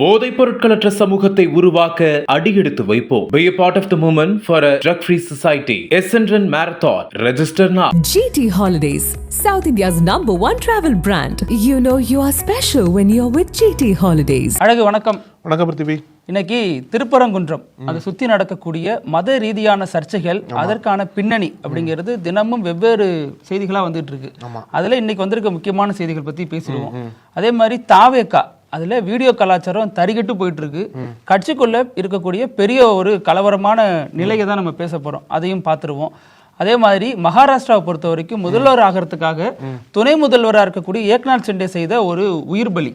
போதைப் பொருட்களற்ற சமூகத்தை உருவாக்க அடியெடுத்து வைப்போம் Be a part of the movement for a drug-free society. Essendon Marathon. Register now. GT Holidays, South India's number one travel brand. You know you are special when you're with GT Holidays. அழகு வணக்கம் வணக்கம் பிருத்திவி இன்னைக்கு திருப்பரங்குன்றம் அதை சுத்தி நடக்கக்கூடிய மத ரீதியான சர்ச்சைகள் அதற்கான பின்னணி அப்படிங்கிறது தினமும் வெவ்வேறு செய்திகளா வந்துட்டு இருக்கு அதுல இன்னைக்கு வந்திருக்க முக்கியமான செய்திகள் பத்தி பேசிடுவோம் அதே மாதிரி தாவேக்கா அதில் வீடியோ கலாச்சாரம் தறிகட்டு போயிட்டு இருக்கு கட்சிக்குள்ள இருக்கக்கூடிய பெரிய ஒரு கலவரமான நிலையை தான் நம்ம பேச போகிறோம் அதையும் பார்த்துருவோம். அதே மாதிரி மகாராஷ்டிராவை பொறுத்த வரைக்கும் முதல்வர் ஆகிறதுக்காக துணை முதல்வராக இருக்கக்கூடிய ஏக்நாத் சிண்டே செய்த ஒரு உயிர் பலி.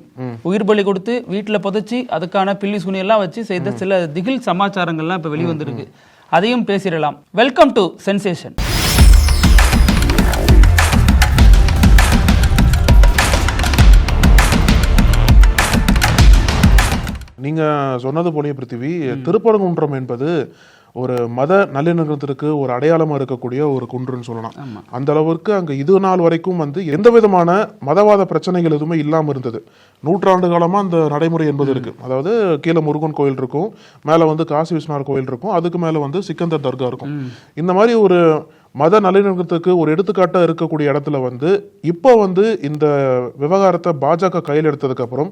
உயிர் பலி கொடுத்து வீட்டில் புதைச்சி அதுக்கான பில்லி சுனியெல்லாம் வச்சு செய்த சில திகில் சமாச்சாரங்கள்லாம் இப்போ வெளிவந்திருக்கு. அதையும் பேசிடலாம். வெல்கம் டு சென்சேஷன் நீங்க சொன்னது போலயே பிருத்திவி திருப்பரங்குன்றம் என்பது ஒரு மத நல்லிணக்கத்திற்கு ஒரு அடையாளமா இருக்கக்கூடிய ஒரு குன்றுன்னு சொல்லலாம். அந்த அளவிற்கு அங்க இது நாள் வரைக்கும் வந்து எந்த விதமான மதவாத பிரச்சனைகள் எதுவுமே இல்லாம இருந்தது. நூற்றாண்டு காலமா அந்த நடைமுறை என்பது இருக்கு. அதாவது கீழே முருகன் கோயில் இருக்கும் மேல வந்து காசி விஸ்வநாதர் கோயில் இருக்கும் அதுக்கு மேல வந்து சிக்கந்தர் தர்கா இருக்கும். இந்த மாதிரி ஒரு மத நல்லிணக்கத்துக்கு ஒரு எடுத்துக்காட்டா இருக்கக்கூடிய இடத்துல வந்து இப்போ வந்து இந்த விவகாரத்தை பாஜக கையில் எடுத்ததுக்கு அப்புறம்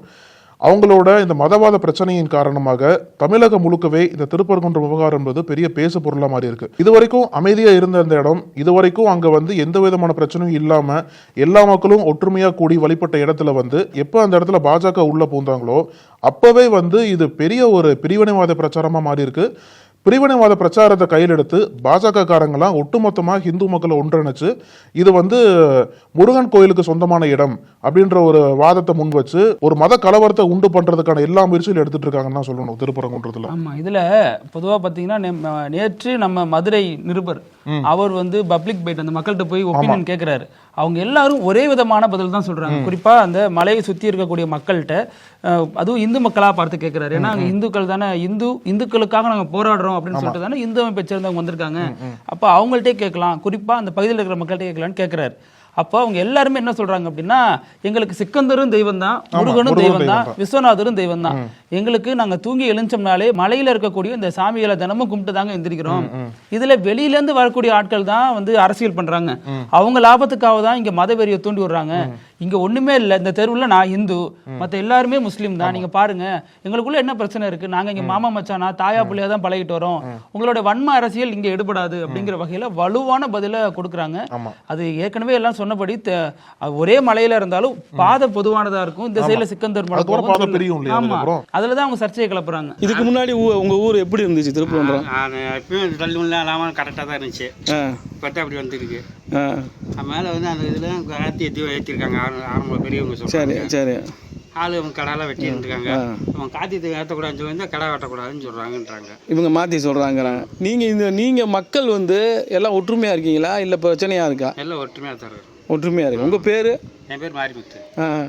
அவங்களோட இந்த மதவாத பிரச்சனையின் காரணமாக தமிழகம் முழுக்கவே இந்த திருப்பரங்குன்றம் விவகாரம் என்பது பெரிய பேசு பொருளா மாறி இருக்கு. இதுவரைக்கும் அமைதியா இருந்த அந்த இடம் இதுவரைக்கும் அங்க வந்து எந்த விதமான பிரச்சனையும் இல்லாம எல்லா மக்களும் ஒற்றுமையா கூடி வழிபட்ட இடத்துல வந்து எப்ப அந்த இடத்துல பாஜக உள்ள பூந்தாங்களோ அப்பவே வந்து இது பெரிய ஒரு பிரிவினைவாத பிரச்சாரமா மாறி இருக்கு. பிரிவினைவாத பிரச்சாரத்தை கையில் எடுத்து பாஜக காரங்களாம் ஒட்டுமொத்தமா ஹிந்து மக்களை ஒன்றிணைச்சு இது வந்து முருகன் கோயிலுக்கு சொந்தமான இடம் அப்படின்ற ஒரு வாதத்தை முன் வச்சு ஒரு மத கலவரத்தை உண்டு பண்றதுக்கான எல்லா முயற்சியும் எடுத்துட்டு இருக்காங்கன்னு தான் சொல்லணும் திருப்பரங்குன்றத்துல. ஆமா இதுல பொதுவா பாத்தீங்கன்னா நேற்று நம்ம மதுரை நிருபர் அவர் வந்து பப்ளிக் பைட் அந்த மக்கள்கிட்ட போய் ஒப்பீனியன் கேக்குறாரு. அவங்க எல்லாரும் ஒரே விதமான பதில் தான் சொல்றாங்க. குறிப்பா அந்த மலையை சுத்தி இருக்கக்கூடிய மக்கள்கிட்ட அதுவும் இந்து மக்களா பார்த்து கேக்குறாரு. ஏன்னா இந்துக்கள் தானே இந்து இந்துக்களுக்காக நாங்க போராடுறோம். அப்படின்னு சொல்லிட்டு தானே இந்து அமைப்பை சேர்ந்தவங்க வந்திருக்காங்க. அப்ப அவங்கள்ட்டே கேட்கலாம். குறிப்பா அந்த பகுதியில் இருக்கிற மக்கள்கிட்ட கேட்கலாம்னு கேக்குறாரு. அப்போ அவங்க எல்லாருமே என்ன சொல்றாங்க அப்படின்னா எங்களுக்கு சிக்கந்தரும் தெய்வம் தான் முருகனும் முருகன் தெய்வம் தான் விஸ்வநாதரும் தெய்வம் தான் எங்களுக்கு நாங்க தூங்கி எழுந்தோம்னாலே மலையில இருக்கக்கூடிய இந்த சாமிகளை தினமும் கும்பிட்டு தாங்க எந்திரிக்கிறோம். இதுல வெளியில இருந்து வரக்கூடிய ஆட்கள் தான் வந்து அரசியல் பண்றாங்க. அவங்க லாபத்துக்காக தான் இங்க மதவெறியை தூண்டி விடுறாங்க. இங்க ஒண்ணுமே இல்ல. இந்த தெருவுல நான் இந்து. மத்த எல்லாருமே முஸ்லீம் தான். நீங்க பாருங்க. எங்களுக்குள்ள என்ன பிரச்சனை இருக்கு? நாங்க இங்க மாமா மச்சானா தாயா புள்ளையா தான் பழகிட்டு வரோம். உங்களோட வன்ம அரசியல் இங்க எடுபடாது அப்படிங்கிற வகையில வலுவான பதில கொடுக்குறாங்க. அது ஏற்கனவே எல்லாம் சொன்னபடி ஒரே மலையில இருந்தாலும் பாதை பொதுவானதா இருக்கும். இந்த சைடுல சிக்கந்தர் மலை பிரியும் ஆமா. அதுக்கப்புறம்? அதுலதான் அவங்க சர்ச்சையை கிளப்புறாங்க. இதுக்கு முன்னாடி ஊ- உங்க ஊர் எப்படி இருந்துச்சு திருப்பரங்குன்றம்? நான் எப்பயும் தள்ளுலாம் இல்லாமல் கரெக்டாக தான் இருந்துச்சு. பார்த்தா அப்படி வந்துருக்கு. ஆ, மேலே வந்து அந்த இதில் கார்த்தி ஏற்றி ஏற்றிருக்காங்க ஆரம்ப பெரியவங்க சரி சரி. ஆளு அவங்க கடாலாம் வெட்டி இருக்காங்க ஆ. அவன் கார்த்தியத்தை ஏற்றக்கூடாதுன்னு சொல்லி கடை வெட்டக்கூடாதுன்னு சொல்கிறாங்கன்றாங்க இவங்க மாத்தி சொல்றாங்கிறாங்க. நீங்க இந்த நீங்க மக்கள் வந்து எல்லாம் ஒற்றுமையா இருக்கீங்களா? இல்ல பிரச்சனையா இருக்கா? எல்லாம் ஒற்றுமையாக தான் இருக்கும் ஒற்றுமையா இருக்கு. உங்க பேரு? என் பேர் மாரிமுத்து. ஆ,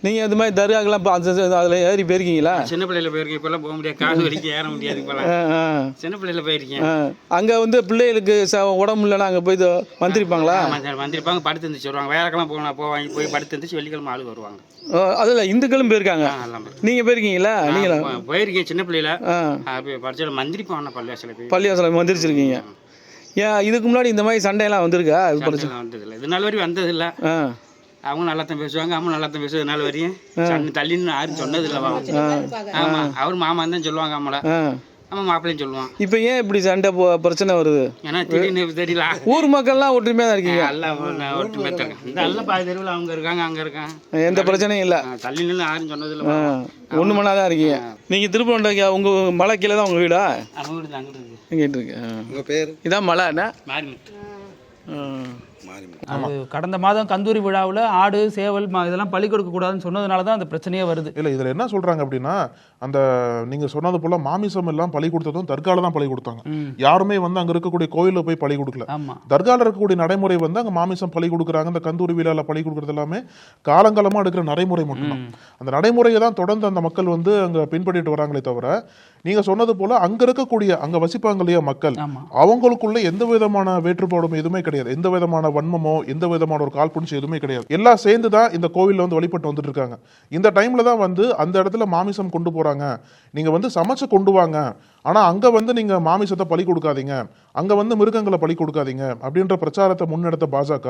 நீங்க இந்த மாதிரி தர்காக்கெல்லாம் பா- அதுல ஏறி போயிருக்கீங்களா? சின்ன பிள்ளையில போயிருக்கேன். இப்போல்லாம் போக முடியாது. காசு வரைக்கும் ஏற முடியாது ஆ, சின்ன பிள்ளையில போயிருக்கேன். அங்க வந்து பிள்ளைகளுக்கு ச- உடம்பு இல்லைன்னா அங்க போய் வந்திருப்பாங்களா? வந்திருப்பாங்க. படுத்து இருந்துச்சு வருவாங்க. வேலைக்கெல்லாம் போகலாம் போவாங்க. போய் படுத்து இருந்துச்சு வெள்ளிக்கிழமை ஆளு வருவாங்க. அதுல இந்துக்களும் போயிருக்காங்க. ஆ எல்லாம் போய் நீங்க போயிருக்கீங்களா? நீங்களா போயிருக்கேன் சின்ன பிள்ளையில. ஆ. படிச்சால மந்திரிப்பாங்க பள்ளியாசில் போய். பள்ளிவாசலம் வந்துருச்சிருக்கீங்க ஏன் இதுக்கு முன்னாடி இந்த மாதிரி சண்டையெல்லாம் வந்திருக்கா? இது பிரச்சனை. வந்ததில்லை. இது நாள் வரையும் வந்ததில்லை. அவங்க நல்லா தான் பேசுவாங்க அவங்க நல்லா தான் பேசுவது நாள் வரையும். தள்ளின்னு யாரும் சொன்னது இல்லவா ஆமா அவர் மாமா தான் சொல்லுவாங்க நம்மள ஆமா மாப்பிள்ளையும் சொல்லுவான். இப்போ ஏன் இப்படி சண்டை போ- பிரச்சனை வருது? ஏன்னா திடீர்னு தெரியல. ஊர் மக்கள்லாம் ஒற்றுமையாக தான் இருக்கீங்க. எல்லாம் ஒற்றுமை இருக்காங்க. இந்த எல்லாம் பாதி தெருவில் அவங்க இருக்காங்க அங்க இருக்காங்க. எந்த பிரச்சனையும் இல்லை. தள்ளி நின்று யாரும் சொன்னது இல்லை ஒன்று மணி தான் இருக்கீங்க. நீங்கள் திருப்பூர் உங்கள் மலை கீழே தான் உங்கள் வீடா? அவங்க வீடு அங்கிட்டு இருக்கு. இங்கிட்டு இருக்கு உங்கள் பேர்? இதான் மலை என்ன? மாரிமுத்து. அது கடந்த மாதம் கந்தூரி விழாவுல ஆடு சேவல் ம- இதெல்லாம் பலி கொடுக்க கூடாதுன்னு சொன்னதுனால தான் அந்த பிரச்சனையே வருது. இல்ல இதுல என்ன சொல்றாங்க அப்படின்னா அந்த நீங்க சொன்னது போல மாமிசம் எல்லாம் பலி கொடுத்ததும் தர்கால தான் பலி கொடுத்தாங்க. யாருமே வந்து அங்க இருக்கக்கூடிய கோயில்ல போய் பலி கொடுக்கல. தர்கால இருக்கக்கூடிய நடைமுறை வந்து அங்க மாமிசம் பலி கொடுக்குறாங்க. இந்த கந்தூரி விழால பலி கொடுக்கறது எல்லாமே காலங்காலமா எடுக்கிற நடைமுறை மட்டும்தான். அந்த நடைமுறையை தான் தொடர்ந்து அந்த மக்கள் வந்து அங்க பின்பற்றிட்டு வராங்களே தவிர நீங்க சொன்னது போல அங்க இருக்கக்கூடிய அங்க வசிப்பாங்க இல்லையா மக்கள். அவங்களுக்குள்ள எந்த விதமான வேற்றுப்பாடும் எதுவுமே கிடையாது. எந்த விதமான வன்மமோ எந்த விதமான ஒரு கால்புணிச்சு எதுவுமே கிடையாது. எல்லாம் சேர்ந்து தான் இந்த கோவில்ல வந்து வழிபட்டு வந்துட்டு இருக்காங்க. இந்த டைமில் தான் வந்து அந்த இடத்துல மாமிசம் கொண்டு போகிறாங்க நீங்கள் வந்து சமைச்சு கொண்டு வாங்க. ஆனா அங்க வந்து நீங்க மாமிசத்தை பலி கொடுக்காதீங்க. அங்க வந்து மிருகங்களை பலி கொடுக்காதீங்க அப்படின்ற பிரச்சாரத்தை முன்னெடுத்த பாஜக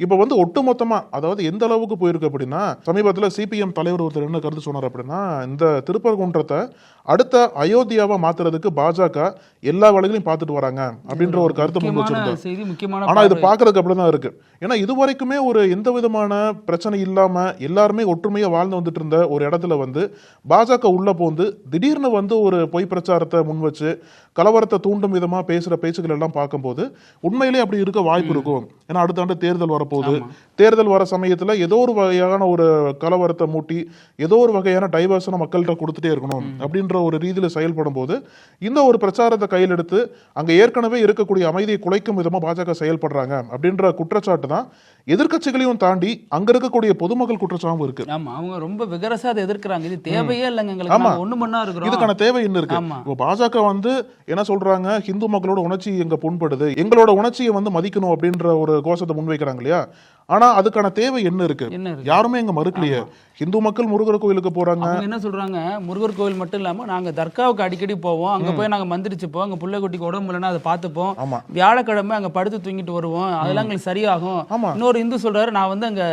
இப்ப வந்து ஒட்டுமொத்தமா அதாவது எந்த அளவுக்கு போயிருக்கு அப்படின்னா சமீபத்துல சிபிஎம் தலைவர் ஒருத்தர் என்ன கருத்து சொன்னார் அப்படின்னா இந்த திருப்பரங்குன்றத்தை அடுத்த அயோத்தியாவா மாத்துறதுக்கு பாஜக எல்லா வேலைகளையும் பார்த்துட்டு வராங்க அப்படின்ற ஒரு கருத்தை முன் முக்கியமான வச்சிருந்தார். செய்தி முக்கியமான ஆனா இது பார்வை. பாக்குறதுக்கு அப்படிதான் இருக்கு. ஏன்னா இது வரைக்குமே ஒரு எந்த விதமான பிரச்சனை இல்லாம எல்லாருமே ஒற்றுமையா வாழ்ந்து வந்துட்டு இருந்த ஒரு இடத்துல வந்து பாஜக உள்ள போந்து திடீர்னு வந்து ஒரு பொய் பிரச்சாரத்தை முன் வச்சு கலவரத்தை தூண்டும் விதமா பேசுற பேச்சுக்கள் எல்லாம் பார்க்கும்போது உண்மையிலேயே அப்படி இருக்க வாய்ப்பு இருக்கும். ஏன்னா அடுத்த ஆண்டு தேர்தல் வரப்போகுது. தேர்தல் வர சமயத்துல ஏதோ ஒரு வகையான ஒரு கலவரத்தை மூட்டி ஏதோ ஒரு வகையான டைவர்ஷனை மக்கள்கிட்ட கொடுத்துட்டே இருக்கணும் அப்படின்ற ஒரு ரீதியில செயல்படும் போது இந்த ஒரு பிரச்சாரத்தை கையில் எடுத்து அங்க ஏற்கனவே இருக்கக்கூடிய அமைதியை குலைக்கும் விதமா பாஜக செயல்படுறாங்க அப்படின்ற குற்றச்சாட்டு தான் எதிர்க்கட்சிகளையும் தாண்டி அங்க இருக்கக்கூடிய பொதுமக்கள் குற்றச்சாட்டும் இருக்கு. ஆமா அவங்க ரொம்ப விகரசா அதை எதிர்க்கிறாங்க. இது தேவையே இல்லைங்க எங்களுக்கு. ஒண்ணு மண்ணா இருக்கிறோம். இதுக்கான தேவை என்ன இருக்கு. இப்போ பாஜக வந்து என்ன சொல்றாங்க? ஹிந்து மக்களோட உணர்ச்சி எங்க புண்படுது? எங்களோட உணர்ச்சியை வந்து மதிக்கணும் அப்படின்ற ஒரு கோஷத்தை முன்வைக்கிறாங்க இல்லையா? ஆனா அதுக்கான தேவை என்ன இருக்கு? யாருமே இங்க மறுக்கலையே. ஹிந்து மக்கள் முருகர் கோயிலுக்கு போறாங்க. என்ன சொல்றாங்க? முருகர் கோவில் மட்டும் இல்லாம நாங்க தர்காவுக்கு அடிக்கடி போவோம். அங்க போய் நாங்க மந்திரிச்சுப்போம். அங்க புள்ளைக்குட்டிக்கு உடம்பு இல்லைன்னா அதை பார்த்துப்போம். வியாழக்கிழமை அங்க படுத்து தூங்கிட்டு வருவோம். அதெல்லாம் எங்களுக்கு சரியாகும். ஆமா. இன்னொரு இந்து சொல்றாரு நான் வந்து அங்க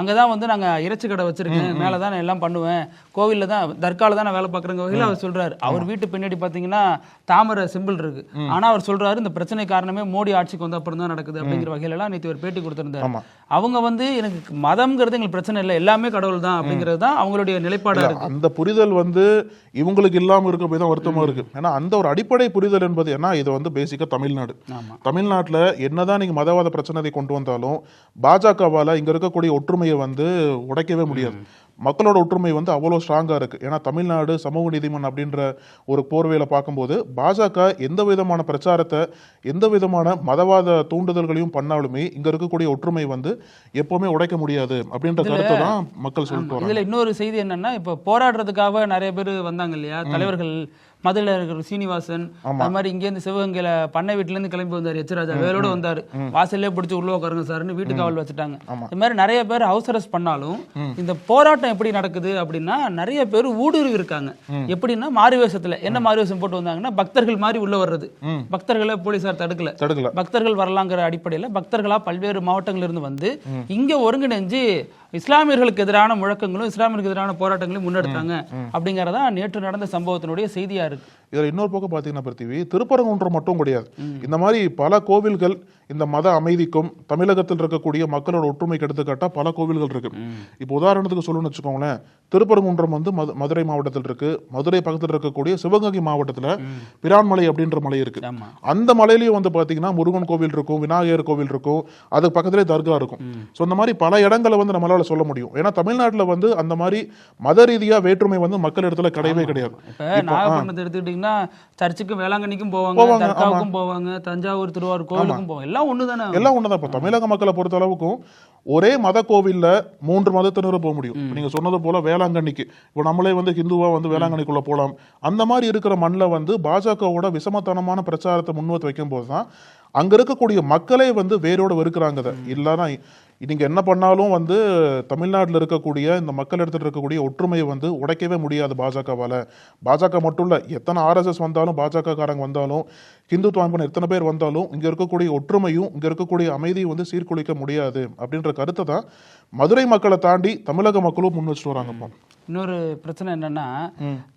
அங்கதான் வந்து நாங்க இறைச்சி கடை வச்சிருக்கேன். மேல தான் நான் எல்லாம் பண்ணுவேன். கோவில்ல தான் தர்கால தான் நான் வேலை பார்க்குறேங்க வகையில் அவர் சொல்றாரு. அவர் வீட்டு பின்னாடி பாத்தீங்கன்னா தாமரை சிம்பிள் இருக்கு. ஆனா அவர் சொல்றாரு இந்த பிரச்சனை காரணமே மோடி ஆட்சிக்கு வந்த அப்புறம் தான் நடக்குது அப்படிங்கிற வகையில எல்லாம் நேற்று ஒரு பேட்டி கொடுத்திருந்தாரு. அவங்க வந்து எனக்கு மதம்ங்கிறது எங்களுக்கு பிரச்சனை இல்லை. எல்லாமே கடவுள் தான் அப்படிங்கிறது தான் அவங்களுடைய நிலைப்பாடா இருக்கு. அந்த புரிதல் வந்து இவங்களுக்கு இல்லாம இருக்க போய் தான் வருத்தமா இருக்கு. ஏன்னா அந்த ஒரு அடிப்படை புரிதல் என்பது ஏன்னா இது வந்து பேசிக்கா தமிழ்நாடு. தமிழ்நாட்டுல என்னதான் நீங்க மதவாத பிரச்சனையை கொண்டு வந்தாலும் பாஜகவால இங்க இருக்கக்கூடிய ஒற்றுமையை வந்து உடைக்கவே முடியாது. மக்களோட ஒற்றுமை வந்து அவ்வளோ ஸ்ட்ராங்கா இருக்கு. ஏன்னா தமிழ்நாடு சமூக நீதிமன்றம் அப்படின்ற ஒரு போர்வையில பார்க்கும்போது பாஜக எந்த விதமான பிரச்சாரத்தை எந்த விதமான மதவாத தூண்டுதல்களையும் பண்ணாலுமே இங்க இருக்கக்கூடிய ஒற்றுமை வந்து எப்பவுமே உடைக்க முடியாது அப்படின்ற கருத்தை தான் மக்கள் சொல்லிட்டு இதுல இன்னொரு செய்தி என்னன்னா இப்ப போராடுறதுக்காக நிறைய பேர் வந்தாங்க இல்லையா? தலைவர்கள் மதுரையில் இருக்கிற சீனிவாசன் அது மாதிரி இங்கேருந்து சிவகங்கையில பண்ணை வீட்டுல இருந்து கிளம்பி வந்தாரு எச்சராஜா. வேலோட வந்தாரு. வாசல்லே பிடிச்சி உள்ள உட்காருங்க சார்னு வீட்டு காவல் வச்சுட்டாங்க. இது மாதிரி நிறைய பேர் ஹவுஸ் அரெஸ்ட் பண்ணாலும் இந்த போராட்டம் எப்படி நடக்குது அப்படின்னா நிறைய பேர் ஊடுருவி இருக்காங்க. எப்படின்னா மாறு வேஷத்துல என்ன மாறு வேஷம் போட்டு வந்தாங்கன்னா பக்தர்கள் மாதிரி உள்ள வர்றது. பக்தர்களை போலீசார் தடுக்கல. தடுக்கல. பக்தர்கள் வரலாங்கிற அடிப்படையில் பக்தர்களா பல்வேறு மாவட்டங்கள்ல இருந்து வந்து இங்க ஒருங்கிணைஞ்சு இஸ்லாமியர்களுக்கு எதிரான முழக்கங்களும் இஸ்லாமியர்களுக்கு எதிரான போராட்டங்களையும் முன்னெடுத்தாங்க. அப்படிங்கறதா நேற்று நடந்த சம்பவத்தினுடைய செய்தியா இருக்கு. இதுல இன்னொரு பக்கம் பாத்தீங்கன்னா பிருத்திவி திருப்பரங்குன்றம் மட்டும் கிடையாது. இந்த மாதிரி பல கோவில்கள் இந்த மத அமைதிக்கும் தமிழகத்தில் இருக்கக்கூடிய மக்களோட ஒற்றுமைக்கு எடுத்துக்காட்டா பல கோவில்கள் இருக்கு. இப்போ உதாரணத்துக்கு சொல்லணும்னு வச்சுக்கோங்களேன் திருப்பரங்குன்றம் வந்து மது- மதுரை மாவட்டத்தில் இருக்கு. மதுரை பக்கத்தில் இருக்கக்கூடிய சிவகங்கை மாவட்டத்துல பிரான்மலை அப்படின்ற மலை இருக்கு. அந்த மலையிலயும் வந்து பாத்தீங்கன்னா முருகன் கோவில் இருக்கும் விநாயகர் கோவில் இருக்கும். அதுக்கு பக்கத்திலே தர்கா இருக்கும். ஸோ இந்த மாதிரி பல இடங்களை வந்து நம்மளால சொல்ல முடியும். ஏன்னா தமிழ்நாட்டுல வந்து அந்த மாதிரி மத ரீதியா வேற்றுமை வந்து மக்கள் இடத்துல கிடையவே கிடையாது. நாகப்பட்டினத்தை எடுத்துக்கிட்டீங்கன்னா சர்ச்சுக்கும் வேளாங்கண்ணிக்கும் போவாங்க தர்காவுக்கும் போவாங்க தஞ்சாவூர் திருவாரூர் கோவிலுக்கும் போவாங்க. எல்லாம் ஒண்ணுதானே எல்லாம் ஒண்ணுதான் இப்போ. தமிழக மக்களை பொறுத்த அளவுக்கும் ஒரே மத கோவில்ல மூன்று மதத்தினரும் போக முடியும். நீங்க சொன்னது போல வேளாங்கண்ணிக்கு. இப்போ நம்மளே வந்து ஹிந்துவா வந்து வேளாங்கண்ணிக்குள்ள போலாம். அந்த மாதிரி இருக்கிற மண்ணில் வந்து பாஜகவோட விஷமத்தனமான பிரச்சாரத்தை முன்வத்து வைக்கும் போது தான் அங்க இருக்கக்கூடிய மக்களே வந்து வேரோட வெறுக்கிறாங்க இல்லைன்னா நீங்கள் என்ன பண்ணாலும் வந்து தமிழ்நாட்டில் இருக்கக்கூடிய இந்த மக்கள் இடத்துல இருக்கக்கூடிய ஒற்றுமையை வந்து உடைக்கவே முடியாது பாஜகவால். பாஜக மட்டும் இல்லை எத்தனை ஆர்எஸ்எஸ் வந்தாலும் பாஜக காரங்க வந்தாலும் ஹிந்துத்வான் எத்தனை பேர் வந்தாலும் இங்கே இருக்கக்கூடிய ஒற்றுமையும் இங்கே இருக்கக்கூடிய அமைதியும் வந்து சீர்குலைக்க முடியாது. அப்படின்ற கருத்தை தான் மதுரை மக்களை தாண்டி தமிழக மக்களும் முன் வச்சுட்டு வராங்கம்மா இன்னொரு பிரச்சனை என்னன்னா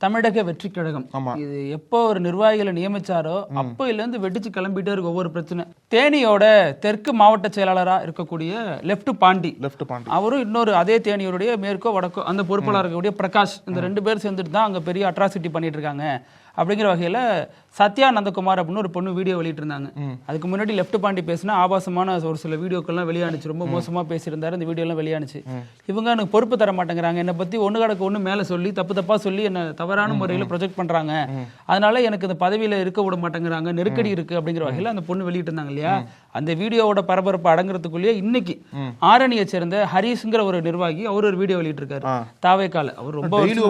தமிழக வெற்றி கழகம். இது எப்போ ஒரு நிர்வாகிகளை நியமிச்சாரோ அப்போல இருந்து வெடிச்சு கிளம்பிட்டே இருக்கு ஒவ்வொரு பிரச்சனை. தேனியோட தெற்கு மாவட்ட செயலாளரா இருக்கக்கூடிய லெஃப்ட் பாண்டி. லெஃப்ட் பாண்டி. அவரும் இன்னொரு அதே தேனியோருடைய மேற்கோ வடக்கோ அந்த பொறுப்பாளர் இருக்கக்கூடிய பிரகாஷ் இந்த ரெண்டு பேர் சேர்ந்துட்டு தான் அங்க பெரிய அட்ராசிட்டி பண்ணிட்டு இருக்காங்க. அப்படிங்கிற வகையில சத்யா நந்தகுமார் அப்படின்னு ஒரு பொண்ணு வீடியோ வெளியிட்டிருந்தாங்க. அதுக்கு முன்னாடி லெஃப்ட் பாண்டி பேசினா ஆபாசமான ஒரு சில வீடியோக்கள்லாம் வெளியானுச்சு. ரொம்ப மோசமா பேசியிருந்தாரு இந்த வீடியோலாம் வெளியானுச்சு. இவங்க எனக்கு பொறுப்பு தர மாட்டேங்கிறாங்க. என்னை பத்தி ஒண்ணு கடக்கு ஒண்ணு மேல சொல்லி தப்பு தப்பா சொல்லி என்ன தவறான முறையில ப்ரொஜெக்ட் பண்றாங்க. அதனால எனக்கு இந்த பதவியில இருக்க விட மாட்டேங்கிறாங்க. நெருக்கடி இருக்கு அப்படிங்கிற வகையில அந்த பொண்ணு வெளியிட்டு இருந்தாங்க இல்லையா அந்த வீடியோவோட பரபரப்பு அடங்குறதுக்குள்ளேயே இன்னைக்கு ஆரணியை சேர்ந்த ஹரிஸ்ங்கிற ஒரு நிர்வாகி அவர் ஒரு வீடியோ வெளியிட்டிருக்காரு. தாவேக்கால. அவர் ரொம்ப ஒரு video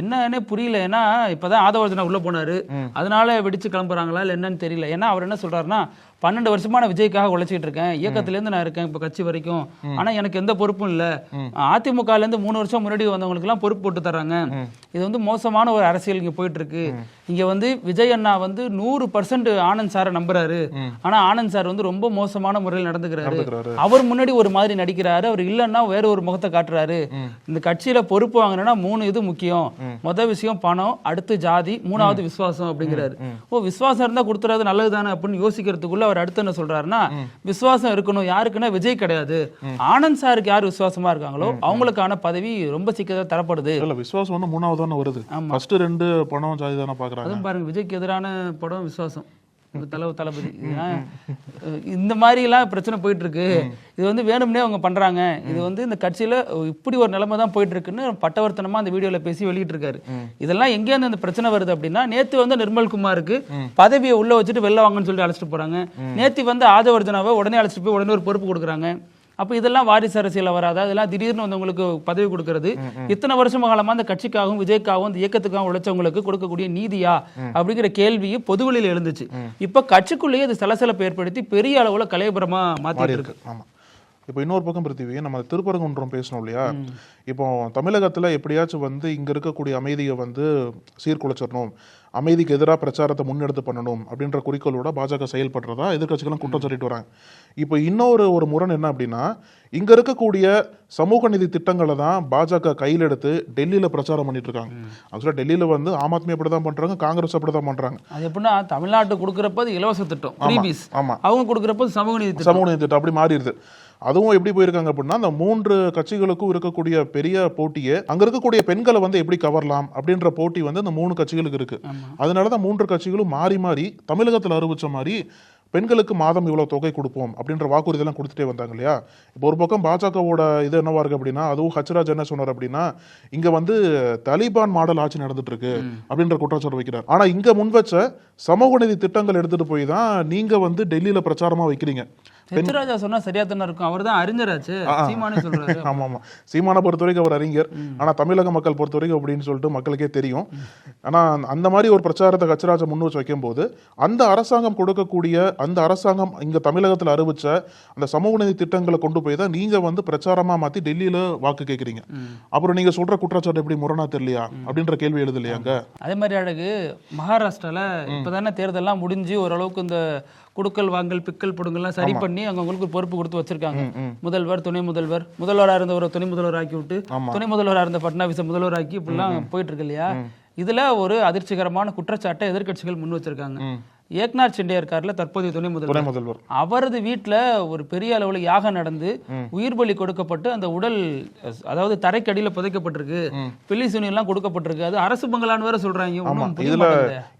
என்னன்னே புரியல. ஏன்னா இப்பதான் ஆதவர்ஜனா உள்ள போனாரு. அதனால வெடிச்சு கிளம்புறாங்களா இல்ல என்னன்னு தெரியல. ஏன்னா அவர் என்ன சொல்றாருன்னா பன்னெண்டு வருஷமா நான் விஜய்க்காக உழைச்சிட்டு இருக்கேன். இயக்கத்துல இருந்து நான் இருக்கேன் இப்ப கட்சி வரைக்கும். ஆனா எனக்கு எந்த பொறுப்பும் இல்ல. அதிமுகல இருந்து மூணு வருஷம் முன்னாடி வந்தவங்களுக்கு எல்லாம் பொறுப்பு போட்டு தர்றாங்க. இது வந்து மோசமான ஒரு அரசியல் இங்க போயிட்டு இருக்கு. இங்க வந்து விஜய் அண்ணா வந்து நூறு பர்சன்ட் ஆனந்த் சாரை நம்புறாரு. ஆனா ஆனந்த் சார் வந்து ரொம்ப மோசமான முறையில் நடந்துக்கிறாரு. அவர் முன்னாடி ஒரு மாதிரி நடிக்கிறாரு. அவர் இல்லைன்னா வேற ஒரு முகத்தை காட்டுறாரு. இந்த கட்சியில பொறுப்பு வாங்கணும்னா மூணு இது முக்கியம். முத விஷயம் பணம் அடுத்து ஜாதி மூணாவது விசுவாசம் அப்படிங்கிறாரு. ஓ விசுவாசம் இருந்தா கொடுத்துறது நல்லது தானே அப்படின்னு யோசிக்கிறதுக்குள்ள அவர் அடுத்து என்ன சொல்றாருன்னா விசுவாசம் இருக்கணும். யாருக்குன்னா விஜய் கிடையாது. ஆனந்த் சாருக்கு யார் விசுவாசமா இருக்காங்களோ அவங்களுக்கான பதவி ரொம்ப சீக்கிரம் தரப்படுது. இல்ல விசுவாசம் வந்து மூணாவது தானே வருது ஃபர்ஸ்ட் ரெண்டு பணம் ஜாதி தானே பாக்குறாங்க. பாருங்க விஜய்க்கு எதிரான படம் விசுவாசம். தலை தளபதி இந்த மாதிரி எல்லாம் பிரச்சனை போயிட்டு இருக்கு இது வந்து வேணும்னே அவங்க பண்றாங்க. இது வந்து இந்த கட்சியில இப்படி ஒரு நிலைமை தான் போயிட்டு இருக்குன்னு பட்டவர்த்தனமா அந்த வீடியோல பேசி வெளியிட்டு இருக்காரு இதெல்லாம் எங்கேருந்து இந்த பிரச்சனை வருது அப்படின்னா நேத்து வந்து நிர்மல் குமாருக்கு பதவியை உள்ள வச்சுட்டு வெளில வாங்கன்னு சொல்லி அழைச்சிட்டு போறாங்க. நேத்து வந்து ஆதவர்ஜனாவை உடனே அழைச்சிட்டு போய் உடனே ஒரு பொறுப்பு கொடுக்குறாங்க. அப்ப இதெல்லாம் வாரிசு அரசியல வராதா. இதெல்லாம் திடீர்னு வந்தவங்களுக்கு பதவி கொடுக்கறது. இத்தனை வருஷம் காலமா அந்த கட்சிக்காகவும் விஜய்க்காகவும் இந்த இயக்கத்துக்காகவும் உழைச்சவங்களுக்கு கொடுக்கக்கூடிய நீதியா? அப்படிங்கிற கேள்வி பொதுவெளியில் எழுந்துச்சு. இப்ப கட்சிக்குள்ளேயே இது சலசலப்பு ஏற்படுத்தி பெரிய அளவுல கலையபுரமா மாறி மாத்தி இருக்கு. ஆமா. இப்போ இன்னொரு பக்கம் பிருத்திவி நம்ம திருப்பரங்குன்றம் பேசணும் இல்லையா? இப்போ தமிழகத்துல எப்படியாச்சும் வந்து இங்க இருக்கக்கூடிய அமைதியை வந்து சீர்குலைச்சிடணும். அமைதிக்கு எதிராக பிரச்சாரத்தை முன்னெடுத்து பண்ணணும் அப்படின்ற குறிக்கோளோட பாஜக செயல்படுறதா எதிர்க்கட்சிகளும் குற்றம் சொல்லிட்டு வராங்க. இப்போ இன்னொரு ஒரு முரண் என்ன அப்படின்னா இங்க இருக்கக்கூடிய சமூக நீதி திட்டங்களை தான் பாஜக கையில் எடுத்து டெல்லியில பிரச்சாரம் பண்ணிட்டு இருக்காங்க. ஆக்சுவலாக டெல்லியில வந்து ஆம் ஆத்மி அப்படி தான் பண்றாங்க காங்கிரஸ் அப்படி தான் பண்றாங்க. அது எப்படின்னா தமிழ்நாட்டு கொடுக்குறப்ப இலவச திட்டம் ஃப்ரீபீஸ் ஆமா. அவங்க கொடுக்குறப்ப சமூக நீதி சமூக நீதி திட்டம் அப்படி மாறிடுது. அதுவும் எப்படி போயிருக்காங்க அப்படின்னா அந்த மூன்று கட்சிகளுக்கும் இருக்கக்கூடிய பெரிய போட்டியே அங்க இருக்கக்கூடிய பெண்களை வந்து எப்படி கவரலாம் அப்படின்ற போட்டி வந்து அந்த மூணு கட்சிகளுக்கு இருக்கு. அதனாலதான் மூன்று கட்சிகளும் மாறி மாறி தமிழகத்துல அறிவிச்ச மாதிரி பெண்களுக்கு மாதம் இவ்வளவு தொகை கொடுப்போம் அப்படின்ற வாக்குறுதி எல்லாம் கொடுத்துட்டே வந்தாங்க இல்லையா? இப்போ ஒரு பக்கம் பாஜகவோட இது என்னவா இருக்கு அப்படின்னா அதுவும் ஹச்ராஜ் என்ன சொன்னார் அப்படின்னா இங்க வந்து தலிபான் மாடல் ஆட்சி நடந்துட்டு இருக்கு அப்படின்ற குற்றச்சாட்டு வைக்கிறார். ஆனா இங்க முன் வச்ச சமூக நீதி திட்டங்கள் எடுத்துட்டு போய் தான் நீங்க வந்து டெல்லியில பிரச்சாரமா வைக்கிறீங்க. செத்துராஜா சொன்னா சரியா தானே இருக்கும். அவர் தான் அறிஞராச்சு. சீமானே சொல்றாரு. ஆமா ஆமா சீமானை பொறுத்த வரைக்கும் அவர் அறிஞர். ஆனா தமிழக மக்கள் பொறுத்த வரைக்கும் அப்படின்னு சொல்லிட்டு மக்களுக்கே தெரியும். ஆனா அந்த மாதிரி ஒரு பிரச்சாரத்தை கச்சராஜ முன் வச்சு வைக்கும் போது அந்த அரசாங்கம் கொடுக்கக்கூடிய அந்த அரசாங்கம் இங்க தமிழகத்துல அறிவிச்ச அந்த சமூக நீதி திட்டங்களை கொண்டு போய் தான் நீங்க வந்து பிரச்சாரமா மாத்தி டெல்லியில வாக்கு கேக்குறீங்க. அப்புறம் நீங்க சொல்ற குற்றச்சாட்டு எப்படி முரணா தெரியலையா? அப்படின்ற கேள்வி எழுது இல்லையாங்க அதே மாதிரி அழகு மகாராஷ்டிரால இப்பதானே தேர்தல்லாம் முடிஞ்சு ஓரளவுக்கு இந்த குடுக்கல் வாங்கல் பிக்கல் புடுங்கல்லாம் சரி பண்ணி அவங்களுக்கு பொறுப்பு கொடுத்து வச்சிருக்காங்க. முதல்வர் துணை முதல்வர் முதல்வரா இருந்த ஒரு துணை முதல்வர் ஆக்கி விட்டு துணை முதல்வரா இருந்த பட்னாவிஸை முதல்வர் ஆக்கி இப்படிலாம் போயிட்டு இருக்கு இல்லையா? இதுல ஒரு அதிர்ச்சிகரமான குற்றச்சாட்டை எதிர்க்கட்சிகள் முன் வச்சிருக்காங்க. ஏக்நாத் ஷிண்டே இருக்கார்ல தற்போதைய துணை முதல்வர். முதல்வர். அவரது வீட்ல ஒரு பெரிய அளவுல யாகம் நடந்து உயிர் பலி கொடுக்கப்பட்டு அந்த உடல் அதாவது தரைக்கடியில புதைக்கப்பட்டிருக்கு. பில்லி சுனி எல்லாம் கொடுக்கப்பட்டிருக்கு. அது அரசு பங்களான்னு வேற சொல்றாங்க. இதுல.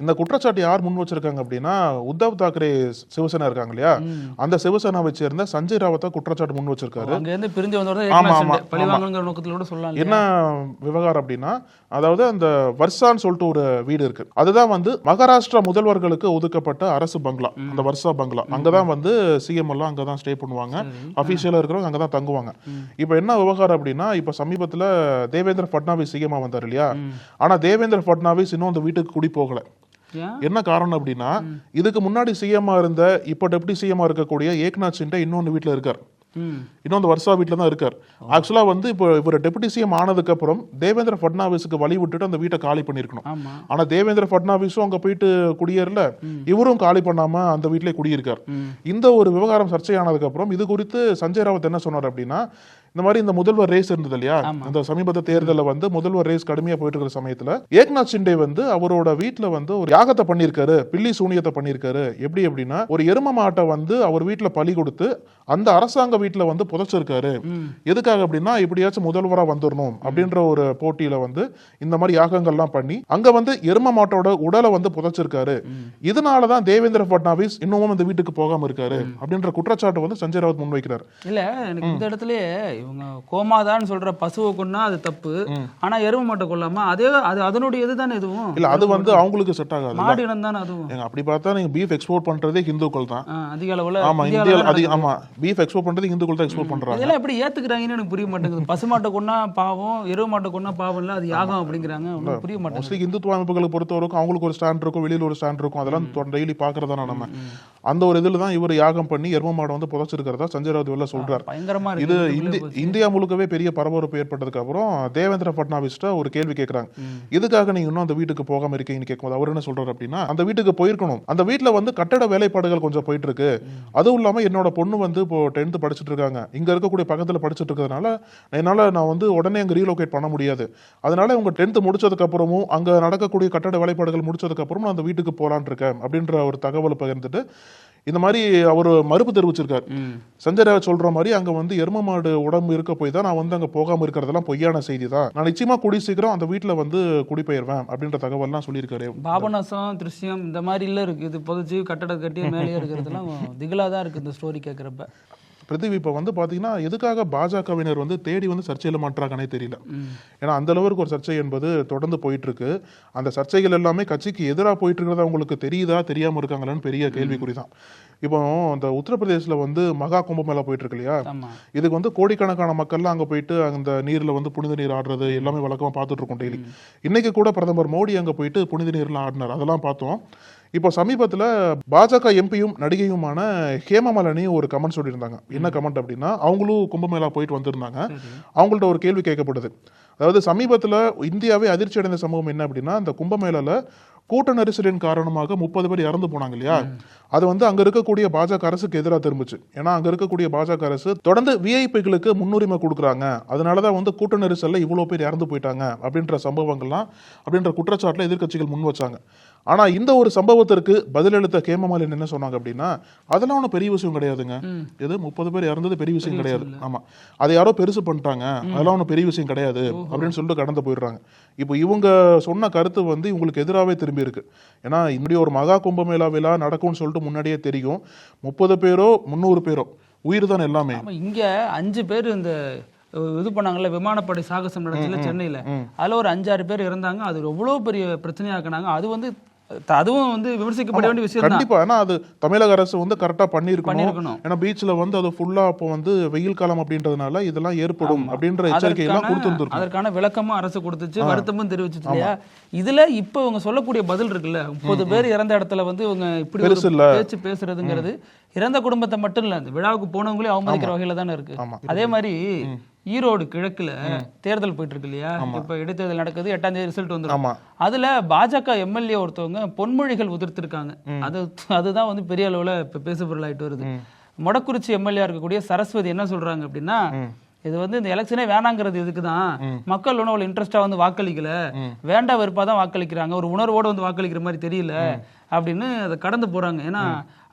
இந்த குற்றச்சாட்டு யார் முன் வச்சிருக்காங்க அப்படின்னா உத்தவ் தாக்கரே சிவசேனா இருக்காங்க இல்லையா? அந்த சிவசேனாவை சேர்ந்த சஞ்சய் ராவத்தா குற்றச்சாட்டு முன் வச்சிருக்காரு. அங்க இருந்து பிரிஞ்சு வந்தவர் ஆமா, தான் ஆமா, பழி ஆமா. வாங்கணுங்கிற நோக்கத்துல கூட சொல்லலாம் என்ன விவகாரம் அப்படின்னா அதாவது அந்த வர்சான்னு சொல்லிட்டு ஒரு வீடு இருக்கு. அதுதான் வந்து மகாராஷ்டிரா முதல்வர்களுக்கு ஒதுக்கப்பட்ட அரசு பங்களா அந்த வர்சா பங்களா. அங்கதான் வந்து சிஎம் எல்லாம் அங்கதான் ஸ்டே பண்ணுவாங்க. அபிஷியலா இருக்கிறவங்க அங்கதான் தங்குவாங்க. இப்போ என்ன விவகாரம் அப்படின்னா இப்போ சமீபத்துல தேவேந்திர ஃபட்னாவிஸ் சிஎம்மா வந்தார் இல்லையா? ஆனா தேவேந்திர ஃபட்னாவிஸ் இன்னும் அந்த வீட்டுக்கு குடி போகல? என்ன காரணம் அப்படின்னா இதுக்கு முன்னாடி சிஎம்மா இருந்த இப்போ டெப்டி சிஎம்மா இருக்கக்கூடிய ஏக்நாத் சிண்டே இன்னொன்று வீட்டில் இருக்கார். இன்னும் அந்த வருஷா வீட்டில் தான் இருக்கார். ஆக்சுவலா வந்து இப்போ இவர் டெபுட்டி சிஎம் ஆனதுக்கு அப்புறம் தேவேந்திர ஃபட்னாவிஸுக்கு வழி விட்டுட்டு அந்த வீட்டை காலி பண்ணியிருக்கணும். ஆமா. ஆனா தேவேந்திர ஃபட்னாவிஸும் அங்க போயிட்டு குடியேறல. இவரும் காலி பண்ணாம அந்த வீட்டிலே குடியிருக்கார். இந்த ஒரு விவகாரம் சர்ச்சையானதுக்கு அப்புறம் இது குறித்து சஞ்சய் ராவத் என்ன சொன்னார் அப்படின்னா இந்த மாதிரி இந்த முதல்வர் ரேஸ் இருந்தது இல்லையா? இந்த சமீபத்த தேர்தலில் வந்து முதல்வர் ரேஸ் கடுமையா போயிட்டு இருக்கிற சமயத்துல ஏக்நாத் ஷிண்டே வந்து அவரோட வீட்டுல வந்து ஒரு யாகத்தை பண்ணியிருக்காரு. பில்லி சூனியத்தை பண்ணியிருக்காரு. எப்படி அப்படின்னா ஒரு எரும மாட்டை வந்து அவர் வீட்டுல பலி கொடுத்து அந்த அரசாங்க வீட்டுல வந்து புதைச்சிருக்காரு. எதுக்காக அப்படின்னா எப்படியாச்சும் முதல்வரா வந்துடணும் அப்படின்ற ஒரு போட்டியில வந்து இந்த மாதிரி யாகங்கள்லாம் பண்ணி அங்க வந்து எரும மாட்டோட உடலை வந்து புதைச்சிருக்காரு. இதனாலதான் தேவேந்திர பட்னாவிஸ் இன்னமும் இந்த வீட்டுக்கு போகாம இருக்காரு அப்படின்ற குற்றச்சாட்டு வந்து சஞ்சய் ராவத் முன்வைக்கிறார். இல்ல எனக்கு இந்த இடத்துலயே இவங்க கோமாதான்னு சொல்ற பசுவை கொன்னா அது தப்பு. ஆனா எருமை மாட்டை கொல்லாம அதே அது அதனுடைய இதுதானே இதுவும்? இல்ல அது வந்து அவங்களுக்கு செட் ஆகாது. மாடு இனம் தானே அதுவும்? ஏங்க அப்படி பார்த்தா நீங்க பீஃப் எக்ஸ்போர்ட் பண்றதே ஹிந்துக்கள் தான். அதிக அளவுல ஆமா தான் அதிக. ஆமா பீஃப் எக்ஸ்போர்ட் பண்றது ஹிந்துக்கள் தான் எக்ஸ்போர்ட் பண்றாங்க. இதெல்லாம் எப்படி ஏத்துக்கிறாங்கன்னு எனக்கு புரிய மாட்டேங்குது. பசுமாட்டை கொன்னா பாவம் எருவு மாட்டை கொன்னா பாவம் இல்ல அது யாகம் அப்படிங்கிறாங்க. புரிய மாட்டேங்குது. மோஸ்ட்லி இந்துத்துவ அமைப்புகளை பொறுத்தவரைக்கும் அவங்களுக்கு ஒரு ஸ்டாண்ட் இருக்கும் வெளியில ஒரு ஸ்டாண்ட் இருக்கும். அதெல்லாம் டெய்லி பாக்குறதா நம்ம. அந்த ஒரு இதுல தான் இவர் யாகம் பண்ணி எரும மாடை வந்து புதைச்சிருக்கிறதா சஞ்சய் வெளில சொல்றாரு. இது இந்தி. இந்தியா முழுக்கவே பெரிய பரபரப்பு ஏற்பட்டதுக்கு அப்புறம் தேவேந்திர பட்னாவிஸ்ட ஒரு கேள்வி கேட்கறாங்க இதுக்காக நீங்க இன்னும் அந்த வீட்டுக்கு போகாம இருக்கீங்கன்னு கேட்கும்போது அவர் என்ன சொல்றாரு அப்படின்னா அந்த வீட்டுக்கு போயிருக்கணும். அந்த வீட்டுல வந்து கட்டட வேலைப்பாடுகள் கொஞ்சம் போயிட்டு இருக்கு அதுவும் இல்லாம என்னோட பொண்ணு வந்து இப்போ டென்த் படிச்சுட்டு இருக்காங்க. இங்க இருக்கக்கூடிய பக்கத்துல படிச்சுட்டு இருக்கிறதுனால என்னால நான் வந்து உடனே அங்க ரீலோகேட் பண்ண முடியாது. அதனால உங்க டென்த் முடிச்சதுக்கு அப்புறமும் அங்க நடக்கக்கூடிய கட்டட வேலைப்பாடுகள் முடிச்சதுக்கு அப்புறம் நான் அந்த வீட்டுக்கு போலான் இருக்கேன் அப்படின்ற ஒரு தகவலை பகிர்ந்துட்டு இந்த மாதிரி அவர் மறுப்பு தெரிவிச்சிருக்காரு. சஞ்சய் சொல்ற மாதிரி அங்க வந்து எரும மாடு உடம்பு இருக்க போய் தான் நான் வந்து அங்க போகாம இருக்கிறதெல்லாம் பொய்யான செய்தி தான் நான் நிச்சயமா கூடி சீக்கிரம் அந்த வீட்டுல வந்து குடிபெயர்வேன் அப்படின்ற தகவல்லாம் சொல்லியிருக்காரு. பாபநாசம் திருஷ்யம் இந்த மாதிரி இல்ல இருக்கு. இது புதைச்சு கட்டடம் கட்டி மேலேயே இருக்கிறதுலாம் திகிலா தான் இருக்கு இந்த ஸ்டோரி கேட்குறப்ப பிரித்திவி இப்ப வந்து பாத்தீங்கன்னா எதுக்காக பாஜகவினர் வந்து தேடி வந்து சர்ச்சையில மாட்டுறாங்கன்னே தெரியல. ஏன்னா அந்த அளவுக்கு ஒரு சர்ச்சை என்பது தொடர்ந்து போயிட்டு இருக்கு அந்த சர்ச்சைகள் எல்லாமே கட்சிக்கு எதிராக போயிட்டு இருக்கிறது அவங்களுக்கு தெரியுதா தெரியாம இருக்காங்களான்னு பெரிய கேள்விக்குறி தான் இப்போ இந்த உத்தரப்பிரதேசில் வந்து மகா கும்பமேளா போயிட்டு இருக்கு இல்லையா? இதுக்கு வந்து கோடிக்கணக்கான மக்கள்லாம் அங்க போயிட்டு அந்த நீர்ல வந்து புனித நீர் ஆடுறது எல்லாமே வழக்கமா பார்த்துட்டு இருக்கோம் டெய்லி இன்னைக்கு கூட பிரதமர் மோடி அங்க போயிட்டு புனித நீர்லாம் ஆடினார். அதெல்லாம் பார்த்தோம். இப்போ சமீபத்துல பாஜக எம்பியும் நடிகையுமான ஹேமமாலினி ஒரு கமெண்ட் சொல்லியிருந்தாங்க. என்ன கமெண்ட் அப்படின்னா அவங்களும் கும்பமேளா போயிட்டு வந்திருந்தாங்க. அவங்கள்ட்ட ஒரு கேள்வி கேட்கப்படுது அதாவது சமீபத்துல இந்தியாவே அதிர்ச்சி அடைந்த சம்பவம் என்ன அப்படின்னா அந்த கும்பமேளால கூட்ட நெரிசலின் காரணமாக முப்பது பேர் இறந்து போனாங்க இல்லையா? அது வந்து அங்க இருக்கக்கூடிய பாஜக அரசுக்கு எதிராக திரும்பிச்சு. ஏன்னா அங்க இருக்கக்கூடிய பாஜக அரசு தொடர்ந்து விஐபிகளுக்கு முன்னுரிமை கொடுக்குறாங்க. அதனாலதான் வந்து கூட்ட நெரிசல்ல இவ்வளவு பேர் இறந்து போயிட்டாங்க அப்படின்ற சம்பவங்கள்லாம் அப்படின்ற குற்றச்சாட்டுல எதிர்க்கட்சிகள் முன் வச்சாங்க. ஆனா இந்த ஒரு சம்பவத்திற்கு பதிலளித்த கேமமாலின் என்ன சொன்னாங்க அப்படின்னா அதெல்லாம் ஒன்றும் பெரிய விஷயம் கிடையாதுங்க. எது? முப்பது பேர் இறந்தது பெரிய விஷயம் கிடையாது. ஆமா. அதை யாரோ பெருசு பண்ணிட்டாங்க. அதெல்லாம் ஒன்றும் பெரிய விஷயம் கிடையாது. அப்படின்னு சொல்லிட்டு கடந்து போயிடுறாங்க. இப்போ இவங்க சொன்ன கருத்து வந்து இவங்களுக்கு எதிராகவே திரும்பி இருக்கு. ஏன்னா இப்படி ஒரு மகா கும்பமேளா விழா நடக்கும்னு சொல்லிட்டு முன்னாடியே தெரியும். முப்பது பேரோ முந்நூறு பேரோ. உயிர் தான் எல்லாமே. இங்க அஞ்சு பேர் இந்த இது பண்ணாங்கல்ல விமானப்படை சாகசம் நடந்துச்சுல சென்னையில. அதுல ஒரு அஞ்சாறு பேர் இறந்தாங்க. அது எவ்வளவு பெரிய பிரச்சனையாக்குனாங்க அது வந்து அதுவும் வந்து விமர்சிக்கப்பட வேண்டிய விஷயம் கண்டிப்பா. ஏன்னா அது தமிழக அரசு வந்து கரெக்டா பண்ணியிருக்கணும். ஏன்னா பீச்ல வந்து அது ஃபுல்லா அப்போ வந்து வெயில் காலம் அப்படின்றதுனால இதெல்லாம் ஏற்படும் அப்படின்ற எச்சரிக்கை எல்லாம் கொடுத்துருந்துருக்கும் அதற்கான விளக்கமும் அரசு கொடுத்துச்சு வருத்தமும் தெரிவிச்சுச்சு இல்லையா? இதுல இப்ப இவங்க சொல்லக்கூடிய பதில் இருக்குல்ல? முப்பது பேர் இறந்த இடத்துல வந்து இவங்க இப்படி. பேச்சு பேசுறதுங்கிறது. இறந்த குடும்பத்தை மட்டும் இல்ல அந்த விழாவுக்கு போனவங்களே அவமதிக்கிற வகையில தானே இருக்கு. அதே மாதிரி ஈரோடு கிழக்குல தேர்தல் போயிட்டு இருக்கு இல்லையா இப்ப இடைத்தேர்தல் நடக்குது எட்டாம் தேதி ரிசல்ட் வந்துரும். ஆமா. அதுல பாஜக எம்எல்ஏ ஒருத்தவங்க பொன்மொழிகள் உதிர்த்திருக்காங்க. அது அதுதான் வந்து பெரிய அளவுல இப்ப பேசுபொருள் ஆயிட்டு வருது. மொடக்குறிச்சி எம்எல்ஏ இருக்கக்கூடிய சரஸ்வதி என்ன சொல்றாங்க அப்படின்னா இது வந்து இந்த எலெக்ஷனே வேணாங்கிறது இதுக்கு தான் மக்கள் ஒன்றும் அவ்வளோ இன்ட்ரெஸ்டா வந்து வாக்களிக்கல. வேண்டா வெறுப்பா தான் வாக்களிக்கிறாங்க. ஒரு உணர்வோட வந்து வாக்களிக்கிற மாதிரி தெரியல அப்படின்னு அதை கடந்து போறாங்க. ஏன்னா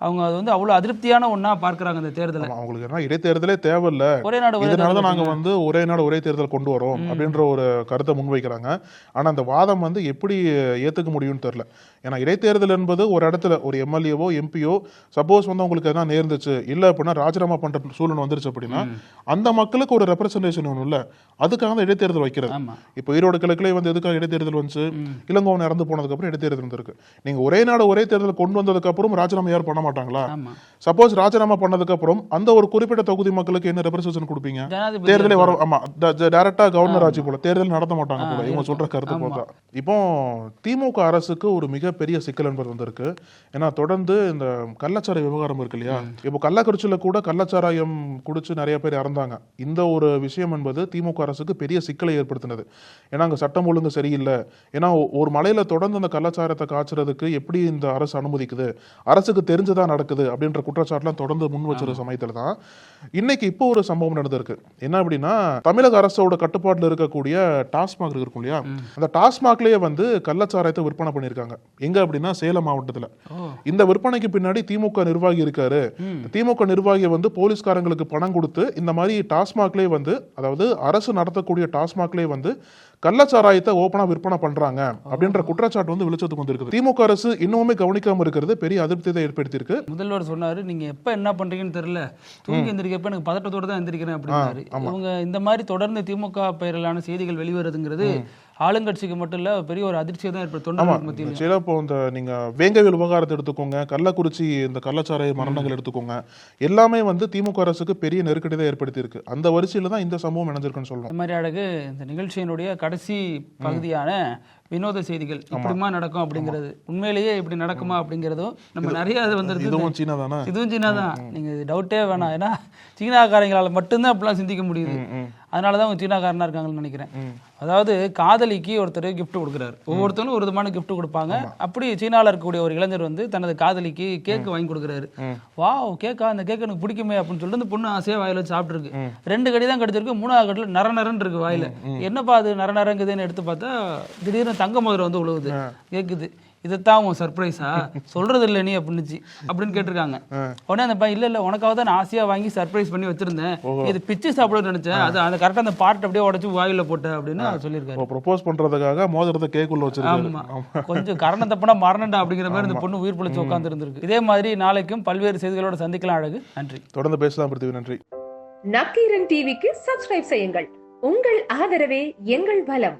அவங்க அது வந்து அவ்வளவு அதிருப்தியான ஒண்ணா பார்க்கறாங்க இந்த தேர்தலை. அவங்களுக்கு என்ன இடைத்தேர்தலே தேவையில்ல. ஒரே நாடு ஒரே இதனாலதான் தேர்தல் நாங்க வந்து ஒரே நாடு ஒரே தேர்தல் கொண்டு வரோம் அப்படின்ற ஒரு கருத்தை முன்வைக்கிறாங்க. ஆனா அந்த வாதம் வந்து எப்படி ஏத்துக்க முடியும்னு தெரியல. ஏன்னா இடைத்தேர்தல் என்பது ஒரு இடத்துல ஒரு எம்எல்ஏவோ எம்பியோ சப்போஸ் வந்து அவங்களுக்கு எதனா நேர்ந்துச்சு இல்ல அப்படின்னா ராஜினாமா பண்ற சூழ்நிலை வந்துருச்சு அப்படின்னா அந்த மக்களுக்கு ஒரு ரெப்ரசன்டேஷன் ஒன்றும் இல்ல. அதுக்காக தான் இடைத்தேர்தல் வைக்கிறது. இப்போ ஈரோடு கிழக்குலேயே வந்து எதுக்காக இடைத்தேர்தல் வந்துச்சு? இளங்கோவன் இறந்து போனதுக்கு அப்புறம் இடைத்தேர்தல் வந்திருக்கு. நீங்க ஒரே நாடு ஒரே தேர்தல் கொண்டு வந்ததுக்கு அப்புறம் ராஜினாமா யாரும் பண்ண மாட்டாங்களா சப்போஸ் ராஜினாமா பண்ணதுக்கு அப்புறம் அந்த ஒரு குறிப்பிட்ட தொகுதி மக்களுக்கு என்ன ரெப்ரசன்டேஷன் கொடுப்பீங்க? தேர்தலே வர ஆமா டைரக்டா கவர்னர் ஆட்சி போல. தேர்தல் நடத்த மாட்டாங்க போல. இவங்க சொல்ற கருத்து. போல. இப்போ திமுக அரசுக்கு ஒரு மிகப்பெரிய சிக்கல் என்பது வந்திருக்கு. ஏன்னா தொடர்ந்து இந்த கள்ளச்சாரை விவகாரம் இருக்கு இல்லையா? இப்போ கள்ளக்குறிச்சியில கூட கள்ளச்சாராயம் குடிச்சு நிறைய பேர் இறந்தாங்க. இந்த ஒரு விஷயம் என்பது திமுக அரசுக்கு பெரிய சிக்கலை ஏற்படுத்தினது. ஏன்னா அங்க சட்டம் ஒழுங்கு சரியில்லை. ஏன்னா ஒரு மலையில தொடர்ந்து அந்த கள்ளச்சாரத்தை காய்ச்சறதுக்கு எப்படி இந்த அரசு அனுமதிக்குது? அரசுக்கு தெரிஞ்சுதான் நடக்குது அப்படின்ற குற்றச்சாட்டுலாம் தொடர்ந்து முன் வச்சிருக்க சமயத்துல தான் இன்னைக்கு இப்போ ஒரு சம்பவம் நடந்திருக்கு. என்ன அப்படின்னா தமிழக அரசோட கட்டுப்பாட்டுல இருக்கக்கூடிய டாஸ்மாக் இருக்கும் இல்லையா? அந்த டாஸ்மாக்லயே வந்து கள்ளச்சாராயத்தை விற்பனை பண்ணியிருக்காங்க. எங்க அப்படின்னா சேலம் மாவட்டத்துல. இந்த விற்பனைக்கு பின்னாடி திமுக நிர்வாகி இருக்காரு. திமுக நிர்வாகி வந்து போலீஸ்காரங்களுக்கு பணம் கொடுத்து இந்த மாதிரி டாஸ்மாக்லயே வந்து அதாவது அரசு நடத்தக்கூடிய டாஸ்மாக்லயே வந்து கள்ளச்சாராயத்தை ஓப்பனா விற்பனை பண்றாங்க அப்படின்ற குற்றச்சாட்டு வந்து வெளிச்சத்துக்கு வந்திருக்குது. திமுக அரசு இன்னுமே கவனிக்காம இருக்கிறது பெரிய அதிருப்தியை ஏற்படுத்தியிருக்கு. முதல்வர் சொன்னாரு நீங்க எப்ப என்ன பண்றீங்கன்னு தெரியல. தூங்கி எந்திரிக்கப்ப எனக்கு பதட்டத்தோட தான் எந்திரிக்கிறேன் அப்படின்னாரு. இவங்க இந்த மாதிரி தொடர்ந்து திமுக பெயரிலான செய்திகள் வெளிவருதுங்கிறது ஆளுங்கட்சிக்கு மட்டும் இல்ல பெரிய ஒரு அதிர்ச்சியை தான் மத்தியில். சில இப்போ இந்த நீங்க வேங்கவேல் விவகாரத்தை எடுத்துக்கோங்க கள்ளக்குறிச்சி இந்த கள்ளச்சாராய மரணங்கள் எடுத்துக்கோங்க எல்லாமே வந்து திமுக அரசுக்கு பெரிய நெருக்கடி தான் ஏற்படுத்தி இருக்கு அந்த வரிசையில தான் இந்த சம்பவம் இணைஞ்சிருக்குன்னு சொல்லணும் இந்த மாதிரி அழகு இந்த நிகழ்ச்சியினுடைய கடைசி பகுதியான வினோத செய்திகள் இப்படிமா நடக்கும் அப்படிங்கிறது உண்மையிலேயே இப்படி நடக்குமா அப்படிங்கிறதும் நம்ம நிறைய அது வந்துருது இதுவும் சீனா தானே? இதுவும் சீனா தான். நீங்க இது டவுட்டே வேணாம். ஏன்னா சீனாக்காரங்களால மட்டும்தான் அப்படிலாம் சிந்திக்க முடியுது. அதனால தான் அவங்க சீனாக்காரனா இருக்காங்கன்னு நினைக்கிறேன். அதாவது காதலிக்கு ஒருத்தர் gift கொடுக்குறாரு. ஒவ்வொருத்தரும் ஒரு விதமான gift கொடுப்பாங்க. அப்படி சீனால இருக்கக்கூடிய ஒரு இளைஞர் வந்து தனது காதலிக்கு கேக் வாங்கி கொடுக்குறாரு. வாவ் கேக்கா அந்த கேக் எனக்கு பிடிக்குமே அப்படின்னு சொல்லிட்டு அந்த பொண்ணு ஆசையா வாயில வச்சு சாப்பிட்டுருக்கு. ரெண்டு கடி தான் கடிச்சிருக்கு. மூணாவது கடில நர நரன்னு இருக்கு வாயில. என்னப்பா அது நர நரங்குதுன்னு எடுத்து பார்த்தா திடீர்னு தங்க மதுரை வந்து உழுவுது. கேக்குது. இதைத்தான் உன் சர்ப்ரைஸா சொல்றது இல்லை நீ அப்படின்னுச்சு. அப்படின்னு கேட்டிருக்காங்க. உடனே அந்த பையன் இல்ல இல்ல உனக்காக தான் நான் ஆசையா வாங்கி சர்ப்ரைஸ் பண்ணி வச்சிருந்தேன். இது பிச்சு சாப்பிடணும்னு நினைச்சேன். அது அந்த கரெக்டா அந்த பார்ட் அப்படியே உடைச்சு வாயில போட்டேன் அப்படின்னு அவர் சொல்லியிருக்காரு. ப்ரொபோஸ் பண்றதுக்காக மோதிரத்தை கேக்குள்ள வச்சிருக்காரு. ஆமா. கொஞ்சம் கரணம் தப்புனா மரணண்டா அப்படிங்கிற மாதிரி இந்த பொண்ணு உயிர் பிழைச்சு உட்கார்ந்து இருந்திருக்கு இதே மாதிரி நாளைக்கும் பல்வேறு செய்திகளோட சந்திக்கலாம் அழகு. நன்றி. தொடர்ந்து பேசலாம் பிருத்திவி நன்றி. நக்கீரன் டிவிக்கு சப்ஸ்கிரைப் செய்யுங்கள். உங்கள் ஆதரவே எங்கள் பலம்.